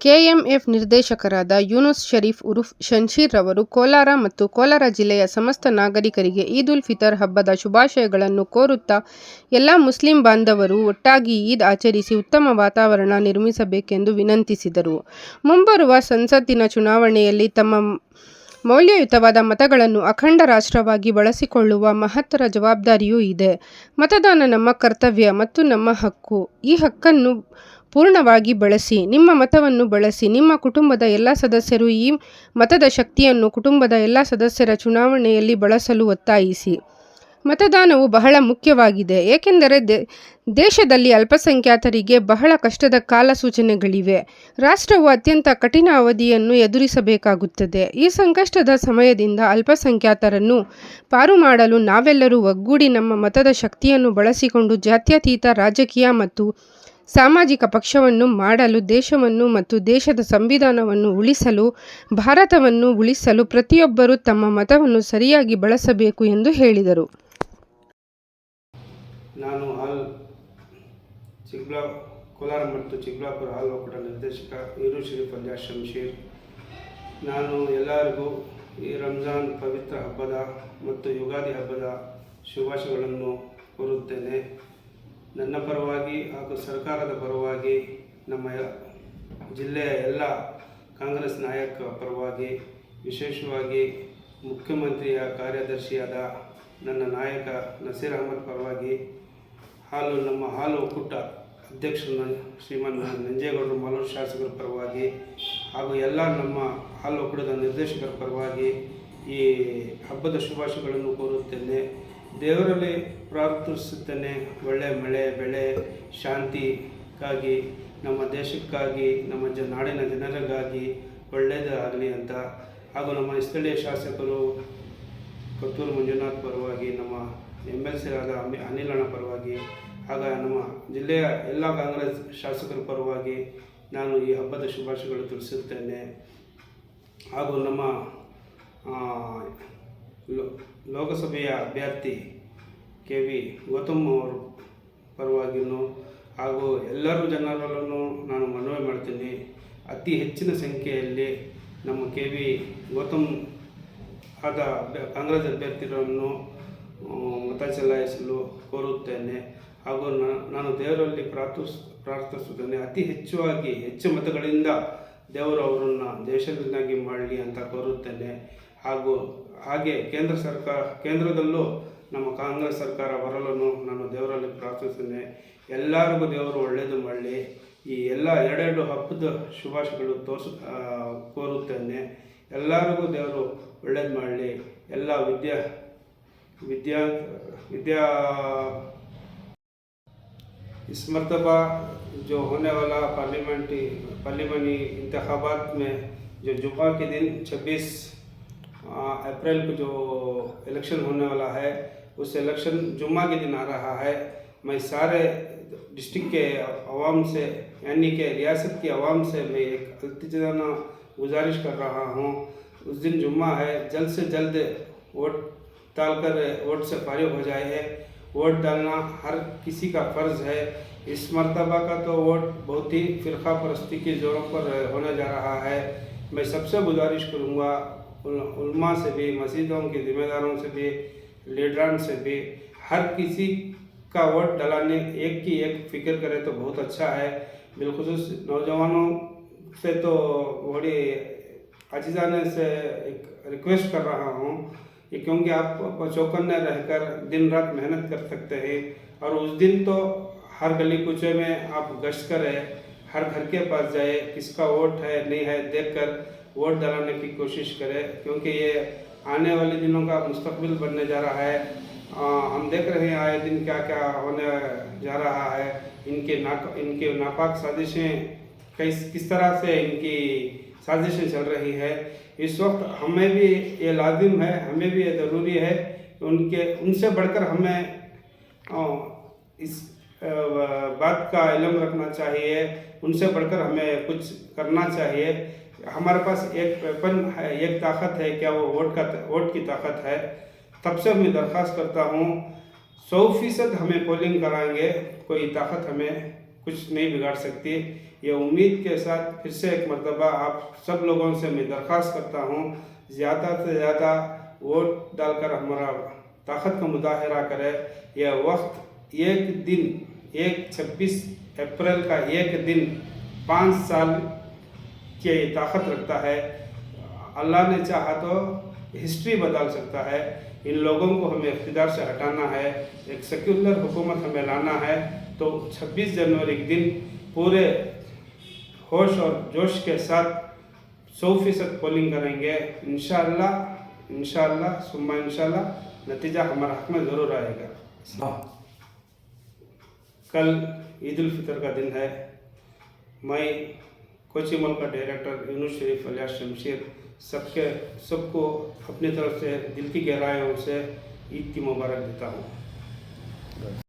KMF ನಿರ್ದೇಶಕರಾದ ಯೂನುಸ್ ಷರೀಫ್ ಉರುಫ್ ಶಂಷೀರ್ ರವರು ಕೋಲಾರ ಮತ್ತು ಕೋಲಾರ ಜಿಲ್ಲೆಯ ಸಮಸ್ತ ನಾಗರಿಕರಿಗೆ ಈದ್ ಉಲ್ ಫಿತರ್ ಹಬ್ಬದ ಶುಭಾಶಯಗಳನ್ನು ಕೋರುತ್ತಾ ಎಲ್ಲ ಮುಸ್ಲಿಂ ಬಾಂಧವರು ಒಟ್ಟಾಗಿ ಈದ್ ಆಚರಿಸಿ ಉತ್ತಮ ವಾತಾವರಣ ನಿರ್ಮಿಸಬೇಕೆಂದು ವಿನಂತಿಸಿದರು. ಮುಂಬರುವ ಸಂಸತ್ತಿನ ಚುನಾವಣೆಯಲ್ಲಿ ತಮ್ಮ ಮೌಲ್ಯಯುತವಾದ ಮತಗಳನ್ನು ಅಖಂಡ ರಾಷ್ಟ್ರವಾಗಿ ಬಳಸಿಕೊಳ್ಳುವ ಮಹತ್ತರ ಜವಾಬ್ದಾರಿಯೂ ಇದೆ. ಮತದಾನ ನಮ್ಮ ಕರ್ತವ್ಯ ಮತ್ತು ನಮ್ಮ ಹಕ್ಕು. ಈ ಹಕ್ಕನ್ನು ಪೂರ್ಣವಾಗಿ ಬಳಸಿ. ನಿಮ್ಮ ಮತವನ್ನು ಬಳಸಿ. ನಿಮ್ಮ ಕುಟುಂಬದ ಎಲ್ಲ ಸದಸ್ಯರು ಈ ಮತದ ಶಕ್ತಿಯನ್ನು ಕುಟುಂಬದ ಎಲ್ಲ ಸದಸ್ಯರ ಚುನಾವಣೆಯಲ್ಲಿ ಬಳಸಲು ಒತ್ತಾಯಿಸಿ. ಮತದಾನವು ಬಹಳ ಮುಖ್ಯವಾಗಿದೆ. ಏಕೆಂದರೆ ದೇಶದಲ್ಲಿ ಅಲ್ಪಸಂಖ್ಯಾತರಿಗೆ ಬಹಳ ಕಷ್ಟದ ಕಾಲಸೂಚನೆಗಳಿವೆ. ರಾಷ್ಟ್ರವು ಅತ್ಯಂತ ಕಠಿಣ ಅವಧಿಯನ್ನು ಎದುರಿಸಬೇಕಾಗುತ್ತದೆ. ಈ ಸಂಕಷ್ಟದ ಸಮಯದಿಂದ ಅಲ್ಪಸಂಖ್ಯಾತರನ್ನು ಪಾರು ಮಾಡಲು ನಾವೆಲ್ಲರೂ ಒಗ್ಗೂಡಿ ನಮ್ಮ ಮತದ ಶಕ್ತಿಯನ್ನು ಬಳಸಿಕೊಂಡು ಜಾತ್ಯತೀತ, ರಾಜಕೀಯ ಮತ್ತು ಸಾಮಾಜಿಕ ಪಕ್ಷವನ್ನು ಮಾಡಲು, ದೇಶವನ್ನು ಮತ್ತು ದೇಶದ ಸಂವಿಧಾನವನ್ನು ಉಳಿಸಲು, ಭಾರತವನ್ನು ಉಳಿಸಲು ಪ್ರತಿಯೊಬ್ಬರೂ ತಮ್ಮ ಮತವನ್ನು ಸರಿಯಾಗಿ ಬಳಸಬೇಕು ಎಂದು ಹೇಳಿದರು. ನಾನು ಆಲ್ ಚಿಕ್ಕಬಳ್ಳಾ ಕೋಲಾರ ಮತ್ತು ಚಿಕ್ಕಬಳ್ಳಾಪುರ ಹಾಲ್ ಒಕ್ಕೂಟ ನಿರ್ದೇಶಕ ಇರು ಶ್ರೀ ಅಲಿಯಾಸ್ ಶಂಷೀರ್. ನಾನು ಎಲ್ಲರಿಗೂ ಈ ರಂಜಾನ್ ಪವಿತ್ರ ಹಬ್ಬದ ಮತ್ತು ಯುಗಾದಿ ಹಬ್ಬದ ಶುಭಾಶಯಗಳನ್ನು ಕೋರುತ್ತೇನೆ. ನನ್ನ ಪರವಾಗಿ ಹಾಗೂ ಸರ್ಕಾರದ ಪರವಾಗಿ, ನಮ್ಮ ಜಿಲ್ಲೆಯ ಎಲ್ಲ ಕಾಂಗ್ರೆಸ್ ನಾಯಕ ಪರವಾಗಿ, ವಿಶೇಷವಾಗಿ ಮುಖ್ಯಮಂತ್ರಿಯ ಕಾರ್ಯದರ್ಶಿಯಾದ ನನ್ನ ನಾಯಕ ನಸೀರ್ ಅಹಮದ್ ಪರವಾಗಿ, ಹಾಲು ನಮ್ಮ ಹಾಲು ಒಕ್ಕೂಟ ಅಧ್ಯಕ್ಷ ಶ್ರೀಮಾನ್ ನಂಜೇಗೌಡರು, ಮಾಲೂರು ಶಾಸಕರ ಪರವಾಗಿ ಹಾಗೂ ಎಲ್ಲ ನಮ್ಮ ಹಾಲು ಒಕ್ಕೂಟದ ನಿರ್ದೇಶಕರ ಪರವಾಗಿ ಈ ಹಬ್ಬದ ಶುಭಾಶಯಗಳನ್ನು ಕೋರುತ್ತೇನೆ. ದೇವರಲ್ಲಿ ಪ್ರಾರ್ಥಿಸುತ್ತೇನೆ ಒಳ್ಳೆಯ ಮಳೆ, ಬೆಳೆ ಶಾಂತಿಗಾಗಿ ನಮ್ಮ ದೇಶಕ್ಕಾಗಿ, ನಮ್ಮ ಜ, ನಾಡಿನ ಜನರಿಗಾಗಿ ಒಳ್ಳೆಯದೇ ಆಗಲಿ ಅಂತ ಹಾಗೂ ನಮ್ಮ ಸ್ಥಳೀಯ ಶಾಸಕರು ಕೊತ್ತೂರು ಮಂಜುನಾಥ್ ಪರವಾಗಿ, ನಮ್ಮ ಎಂ ಎಲ್ ಸಿ ಆದ ಅನಿಲ್ ಅಣ್ಣ ಪರವಾಗಿ, ಆಗ ನಮ್ಮ ಜಿಲ್ಲೆಯ ಎಲ್ಲ ಕಾಂಗ್ರೆಸ್ ಶಾಸಕರ ಪರವಾಗಿ ನಾನು ಈ ಹಬ್ಬದ ಶುಭಾಶಯಗಳು ತಿಳಿಸುತ್ತೇನೆ. ಹಾಗೂ ನಮ್ಮ ಲೋಕಸಭೆಯ ಅಭ್ಯರ್ಥಿ ಕೆ ವಿ ಗೌತಮ್ ಅವರ ಪರವಾಗಿಯೂ ಹಾಗೂ ಎಲ್ಲರೂ ಜನರಲ್ಲೂ ನಾನು ಮನವಿ ಮಾಡ್ತೀನಿ ಅತಿ ಹೆಚ್ಚಿನ ಸಂಖ್ಯೆಯಲ್ಲಿ ನಮ್ಮ ಕೆ ವಿ ಗೌತಮ್ ಆದ ಕಾಂಗ್ರೆಸ್ ಅಭ್ಯರ್ಥಿಗಳನ್ನು ಮತ ಚಲಾಯಿಸಲು ಕೋರುತ್ತೇನೆ. ಹಾಗೂ ನಾನು ದೇವರಲ್ಲಿ ಪ್ರಾರ್ಥಿಸ್ ಪ್ರಾರ್ಥಿಸುತ್ತೇನೆ ಅತಿ ಹೆಚ್ಚುವಾಗಿ ಹೆಚ್ಚು ಮತಗಳಿಂದ ದೇವರು ಅವರನ್ನು ದೇಶದಿಂದಾಗಿ ಮಾಡಲಿ ಅಂತ ಕೋರುತ್ತೇನೆ. ಹಾಗೂ ಹಾಗೆ ಕೇಂದ್ರ ಸರ್ಕಾರ ಕೇಂದ್ರದಲ್ಲೂ ನಮ್ಮ ಕಾಂಗ್ರೆಸ್ ಸರ್ಕಾರ ಬರಲು ನಾನು ದೇವರಲ್ಲಿ ಪ್ರಾರ್ಥಿಸುತ್ತೇನೆ. ಎಲ್ಲರಿಗೂ ದೇವರು ಒಳ್ಳೆಯದು ಮಾಡಲಿ. ಈ ಎಲ್ಲ ಎರಡೆರಡು ಹಬ್ಬದ ಶುಭಾಶಯಗಳು ತೋರ್ಸು ಕೋರುತ್ತೇನೆ. ಎಲ್ಲರಿಗೂ ದೇವರು ಒಳ್ಳೇದು ಮಾಡಲಿ. ಎಲ್ಲ ವಿದ್ಯಾ विद्या विद्या इस मरतबा जो होने वाला पार्लियामेंट्री पार्लियामानी इंतबात में जो जुम्मा के दिन 26 अप्रैल को जो इलेक्शन होने वाला है, उस इलेक्शन जुम्मा के दिन आ रहा है। मैं सारे डिस्ट्रिक्ट के आवाम से, यानी कि रियासत की आवाम से मैं एक अल्तजाना गुजारिश कर रहा हूँ। उस दिन जुम्मा है, जल्द से जल्द वोट डालकर वोट से फारिग हो जाए। है वोट डालना हर किसी का फ़र्ज़ है। इस मरतबा का तो वोट बहुत ही फ़िरका परस्ती के ज़ोरों पर होने जा रहा है। मैं सबसे गुजारिश करूँगा उलमा से भी, मस्जिदों के ज़िम्मेदारों से भी, लीडरान से भी, हर किसी का वोट डलाने एक की एक फ़िक्र करें तो बहुत अच्छा है। बिलखसूस नौजवानों से तो बड़ी अजीज़ाने से एक रिक्वेस्ट कर रहा हूँ कि क्योंकि आप चौकन्ने रहकर दिन रात मेहनत कर सकते हैं और उस दिन तो हर गली कूचे में आप गश्त करें, हर घर के पास जाए, किसका वोट है, नहीं है, देखकर वोट डलाने की कोशिश करें क्योंकि ये आने वाले दिनों का मुस्तबिल बनने जा रहा है। आ, हम देख रहे हैं आए दिन क्या क्या होने जा रहा है। इनके नाक इनके नापाक साजिशें किस किस तरह से इनकी साजिशें चल रही है। इस वक्त हमें भी ये लाजिम है हमें भी ये ज़रूरी है उनके उनसे बढ़कर हमें आ, इस बात का इलम रखना चाहिए। उनसे बढ़कर हमें कुछ करना चाहिए। हमारे पास एक वेपन है, एक ताकत है, क्या वो वोट का, वोट की ताकत है? तब से मैं दरख्वास्त करता हूँ, सौ फ़ीसद हमें पोलिंग कराएँगे, कोई ताकत हमें कुछ नहीं बिगाड़ सकती। ये उम्मीद के साथ फिर से एक मरतबा आप सब लोगों से मैं दरख्वास्त करता हूँ, ज़्यादा से ज़्यादा वोट डालकर हमारा ताकत का मुजाहरा करें। यह वक्त एक दिन, एक 26 अप्रैल का एक दिन, पाँच साल की ये ताकत रखता है। अल्लाह ने चाहा तो हिस्ट्री बदल सकता है। इन लोगों को हमें इकतदार से हटाना है। एक सेक्युलर हुकूमत हमें लाना है। तो 26 जनवरी के दिन पूरे होश और जोश के साथ सौ फ़ीसद पोलिंग करेंगे। इन इंशाल्लाह सुम्मा इंशाल्लाह नतीजा हमारा हक में ज़रूर आएगा। कल ईद उल फितर का दिन है। मैं कोची मॉल का डायरेक्टर यूनुस शरीफ अलिया शमशीर सबके, सबको अपनी तरफ़ से दिल की गहराइयों से ईद की मुबारक देता हूँ।